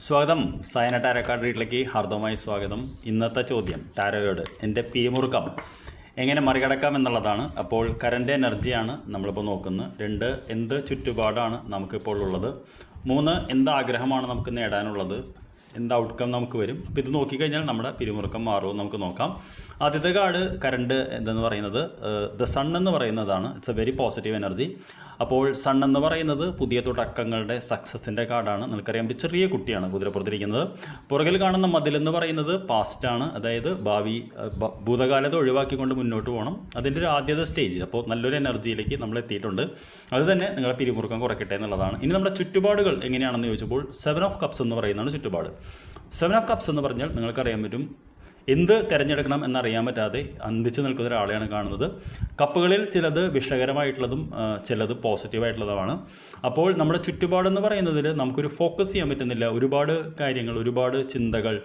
സ്വാഗതം. Sayana tarot card റീഡിലേക്ക് ഹാർദവമായി സ്വാഗതം. ഇന്നത്തെ ചോദ്യം ടാരോയോട് എന്റെ പിരിമുറുക്കം. എങ്ങനെ മറികടക്കാം എന്നുള്ളതാണ്. അപ്പോൾ കറണ്ട് എനർജിയാണ് നമ്മളിപ്പോൾ നോക്കുന്നത്. രണ്ട് എന്ത് ചുറ്റുപാടാണ് നമുക്കിപ്പോൾ ഉള്ളത്. മൂന്ന് എന്ത് ആഗ്രഹമാണ് നമുക്ക് നേടാനുള്ളത്. എന്ത് ഔട്ട്കം നമുക്ക് വരും. അപ്പോൾ ഇത് നോക്കിക്കഴിഞ്ഞാൽ നമ്മുടെ പിരിമുറുക്കം മാറുമെന്ന് നമുക്ക് നോക്കാം. ആദ്യത്തെ കാർഡ് കറണ്ട് എന്തെന്ന് പറയുന്നത് ദ സൺ എന്ന് പറയുന്നതാണ്. It's a very positive energy അപ്പോൾ സൺ എന്ന് പറയുന്നത് പുതിയ തുടക്കങ്ങളുടെ സക്സസിന്റെ കാർഡാണ്. നിങ്ങൾക്കറിയാം ഒരു ചെറിയ കുട്ടിയാണ് കുതിരപ്പുറത്തിരിക്കുന്നത്. പുറകിൽ കാണുന്ന മതിലെന്ന് പറയുന്നത് പാസ്റ്റാണ് അതായത് ഭാവി ഭൂതകാലത്തെ ഒഴിവാക്കിക്കൊണ്ട് മുന്നോട്ട് പോകണം. അതിന്റെ ഒരു ആദ്യത്തെ സ്റ്റേജ് അപ്പോൾ നല്ലൊരു എനർജിയിലേക്ക് നമ്മൾ എത്തിയിട്ടുണ്ട്. അത് തന്നെ നിങ്ങളുടെ പിരിമുറുക്കം കുറയ്ക്കട്ടെ എന്നുള്ളതാണ്. ഇനി നമ്മുടെ ചുറ്റുപാടുകൾ എങ്ങനെയാണെന്ന് ചോദിച്ചപ്പോൾ സെവൻ ഓഫ് കപ്സ് എന്ന് പറയുന്നതാണ് ചുറ്റുപാട്. സെവൻ ഓഫ് കപ്സ് എന്ന് പറഞ്ഞാൽ നിങ്ങൾക്കറിയാൻ പറ്റും എന്ത് തിരഞ്ഞെടുക്കണം എന്നറിയാൻ പറ്റാതെ അന്തിച്ച് നിൽക്കുന്ന ഒരാളെയാണ് കാണുന്നത്. കപ്പുകളിൽ ചിലത് വിഷകരമായിട്ടുള്ളതും ചിലത് പോസിറ്റീവായിട്ടുള്ളതുമാണ്. അപ്പോൾ നമ്മുടെ ചുറ്റുപാടെന്ന് പറയുന്നതിൽ നമുക്കൊരു ഫോക്കസ് ചെയ്യാൻ പറ്റുന്നില്ല. ഒരുപാട് കാര്യങ്ങൾ ഒരുപാട് ചിന്തകൾ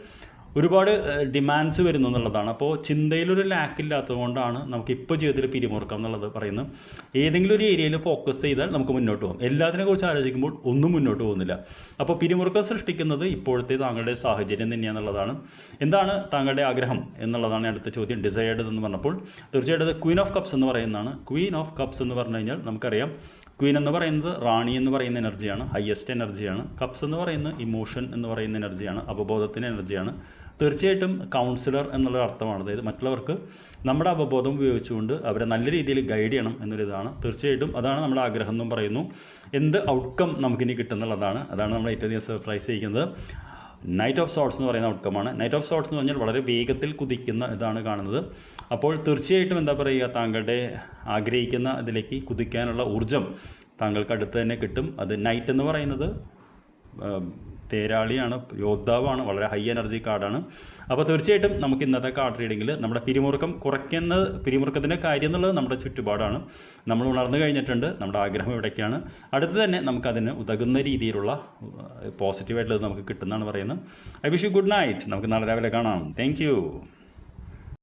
ഒരുപാട് ഡിമാൻഡ്സ് വരുന്നു എന്നുള്ളതാണ്. അപ്പോൾ ചിന്തയിലൊരു ലാക്ക് കൊണ്ടാണ് നമുക്ക് ഇപ്പോൾ ജീവിതത്തിൽ പിരിമുറുക്കം എന്നുള്ളത് പറയുന്നത്. ഏതെങ്കിലും ഒരു ഏരിയയിൽ ഫോക്കസ് ചെയ്താൽ നമുക്ക് മുന്നോട്ട് പോകും. എല്ലാത്തിനെ കുറിച്ച് ആലോചിക്കുമ്പോൾ ഒന്നും മുന്നോട്ട് പോകുന്നില്ല. അപ്പോൾ പിരിമുറുക്കം സൃഷ്ടിക്കുന്നത് ഇപ്പോഴത്തെ താങ്കളുടെ സാഹചര്യം തന്നെയാണെന്നുള്ളതാണ് എന്താണ് താങ്കളുടെ ആഗ്രഹം എന്നുള്ളതാണ് അടുത്ത ചോദ്യം. ഡിസൈഡ് എന്ന് പറഞ്ഞപ്പോൾ തീർച്ചയായിട്ടും ക്വീൻ ഓഫ് കപ്സ് എന്ന് പറയുന്നതാണ്. ക്വീൻ ഓഫ് കപ്സ് എന്ന് പറഞ്ഞു കഴിഞ്ഞാൽ നമുക്കറിയാം ക്വീൻ എന്ന് പറയുന്നത് റാണി എന്ന് പറയുന്ന എനർജിയാണ് ഹയസ്റ്റ് എനർജിയാണ് കപ്സ് എന്ന് പറയുന്നത് ഇമോഷൻ എന്ന് പറയുന്ന എനർജിയാണ് അവബോധത്തിന്റെ എനർജിയാണ്. തീർച്ചയായിട്ടും കൗൺസിലർ എന്നുള്ള അർത്ഥമാണ്. അതായത് മറ്റുള്ളവർക്ക് നമ്മുടെ അവബോധം ഉപയോഗിച്ചുകൊണ്ട് അവരെ നല്ല രീതിയിൽ ഗൈഡ് ചെയ്യണം എന്നൊരിതാണ് തീർച്ചയായിട്ടും അതാണ് നമ്മുടെ ആഗ്രഹം എന്നും പറയുന്നു. എന്ത് ഔട്ട്കം നമുക്കിനി കിട്ടുന്നുള്ളതാണ്. അതാണ് നമ്മൾ ഏറ്റവും അധികം സർപ്രൈസ് ചെയ്യിക്കുന്നത്. നൈറ്റ് ഓഫ് സോട്ട്സ് എന്ന് പറയുന്ന ഔട്ട്കമാണ് നൈറ്റ് ഓഫ് സോട്ട്സ് എന്ന് പറഞ്ഞാൽ വളരെ വേഗത്തിൽ കുതിക്കുന്ന ഇതാണ് കാണുന്നത്. അപ്പോൾ തീർച്ചയായിട്ടും എന്താ പറയുക താങ്കളുടെ ആഗ്രഹിക്കുന്ന ഇതിലേക്ക് കുതിക്കാനുള്ള ഊർജം താങ്കൾക്ക് അടുത്ത് തന്നെ കിട്ടും. അത് നൈറ്റ് എന്ന് പറയുന്നത് തേരാളിയാണ് യോദ്ധാവാണ് വളരെ ഹൈ എനർജി കാർഡാണ് അപ്പോൾ തീർച്ചയായിട്ടും നമുക്ക് ഇന്നത്തെ കാർഡ് റീഡിങ്ങിൽ നമ്മുടെ പിരിമുറുക്കം കുറയ്ക്കുന്ന പിരിമുറുക്കത്തിന്റെ കാര്യം എന്നുള്ളത് നമ്മുടെ ചുറ്റുപാടാണ്. നമ്മൾ ഉണർന്നു കഴിഞ്ഞിട്ടുണ്ട് നമ്മുടെ ആഗ്രഹം എവിടേക്കാണ് അടുത്ത് തന്നെ നമുക്കതിന് ഉതകുന്ന രീതിയിലുള്ള പോസിറ്റീവായിട്ടുള്ളത് നമുക്ക് കിട്ടുന്നതാണ് പറയുന്നത്. I wish you good night നമുക്ക് നാളെ രാവിലെ കാണാം. താങ്ക്